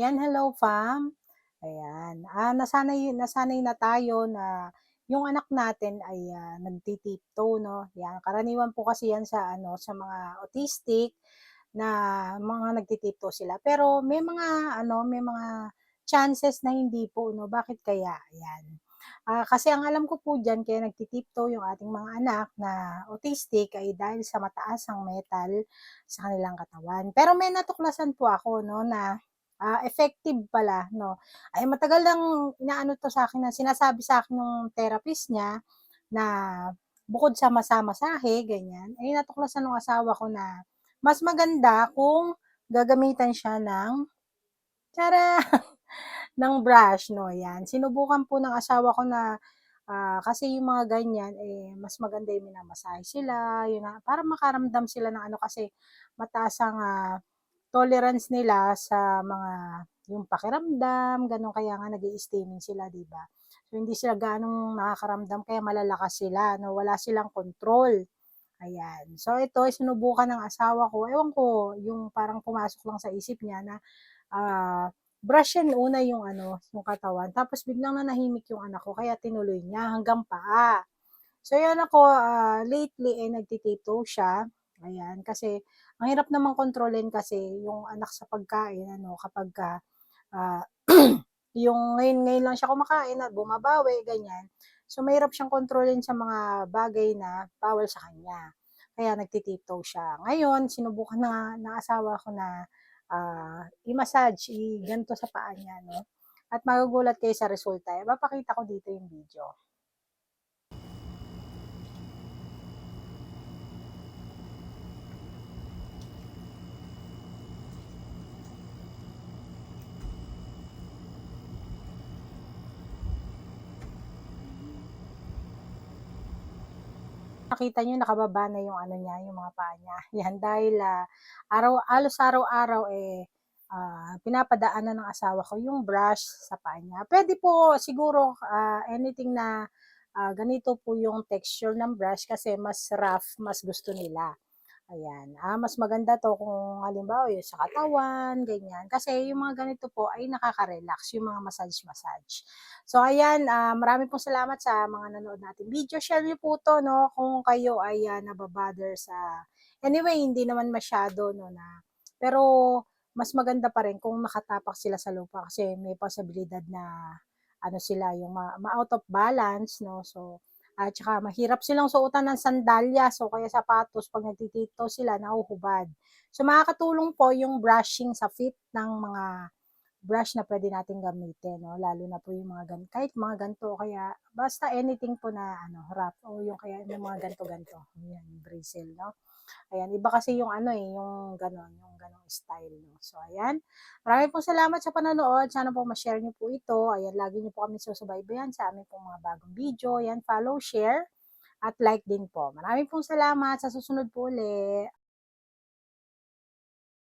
Yan, hello fam. Ayan, ah, nasanay nasanay na tayo na yung anak natin ay, ah, nagti-tiptoe 'no, yan. Karaniwan po kasi yan sa ano, sa mga autistic na mga nagti-tiptoe sila. Pero may mga ano, may mga chances na hindi po 'no, bakit kaya? Ayan. Ah, kasi ang alam ko po diyan kaya nagti-tiptoe yung ating mga anak na autistic ay dahil sa mataas ang metal sa kanilang katawan. Pero may natuklasan po ako 'no na Ah, effective pala 'no. Ay matagal ng inaano 'to sa'kin na sinasabi sa'kin nung therapist niya na bukod sa masa-masahe ganyan, ay natuklasan nung asawa ko na mas maganda kung gagamitan siya ng tara! Ng brush 'no, 'yan. Sinubukan po ng asawa ko na, ah, kasi yung mga ganyan, eh, mas maganda yung minamasahe sila, yun na para makaramdam sila ng ano kasi mataas ang, ah, tolerance nila sa mga yung pakiramdam, gano'n. Kaya nga nag-i-steaming sila, 'di ba? So, hindi sila gaanong nakakaramdam kaya malalakas sila 'no, wala silang control, ayan. So, ito sinubukan ng asawa ko, ewan ko, yung parang pumasok lang sa isip niya na, ah, brush-yan una yung ano, yung katawan tapos biglang nanahimik yung anak ko kaya tinuloy niya hanggang paa. So, yun ako, ah, lately, eh, nagti-tiptoe siya, ayan. Kasi ang hirap namang kontrolin kasi yung anak sa pagkain ano kapagka, ah, yung ngayon ngayon lang siya kumakain at bumabawi ganyan. So, mahirap siyang kontrolin sa mga bagay na bawal sa kanya. Kaya nagti-tiptoe siya. Ngayon sinubukan na ng asawa ko na, ah, i-massage, i-ganito sa paa niya 'no, at magugulat kayo sa resulta. Ipapakita ko dito yung video. Makita niyo nakababa na yung ano niya, yung mga paa niya. Yan dahil, ah, araw halos araw-araw, eh, ah, pinapadaanan ng asawa ko yung brush sa paa niya. Puwede po siguro, ah, anything na, ah, ganito po yung texture ng brush kasi mas rough, mas gusto nila. Ayan, ah, mas maganda 'to kung halimbawa yung sa katawan, ganyan. Kasi yung mga ganito po ay nakaka-relax, yung mga massage-massage. So ayan, ah, marami pong salamat sa mga nanood nating video. Share niyo po 'to 'no, kung kayo ay, ah, naba-bother sa anyway hindi naman masyado 'no na pero mas maganda pa rin kung nakatapak sila sa lupa kasi may posibilidad na ano sila, yung ma ma-out of balance 'no. So at saka mahirap silang suotan ng sandalyas o kaya sapatos 'pag nagti-tiptoe sila nahuhubad. So makakatulong po yung brushing sa feet ng mga brush na puwede nating gamitin 'no, lalo na po yung mga gan kahit mga ganito kaya basta anything po na ano, rough o yung kaya yung mga ganito-ganito, yan bristle 'no. Ayan, iba kasi yung ano, eh, yung gano'n, yung gano'ng style 'no. So ayan, marami pong salamat sa panonood, sana po ma-share niyo po ito. Ayan, lagi niyo po kami susubaybayan sa aming pong mga bagong video. Ayan, follow, share, at like din po. Maraming pong salamat, sa susunod po uli.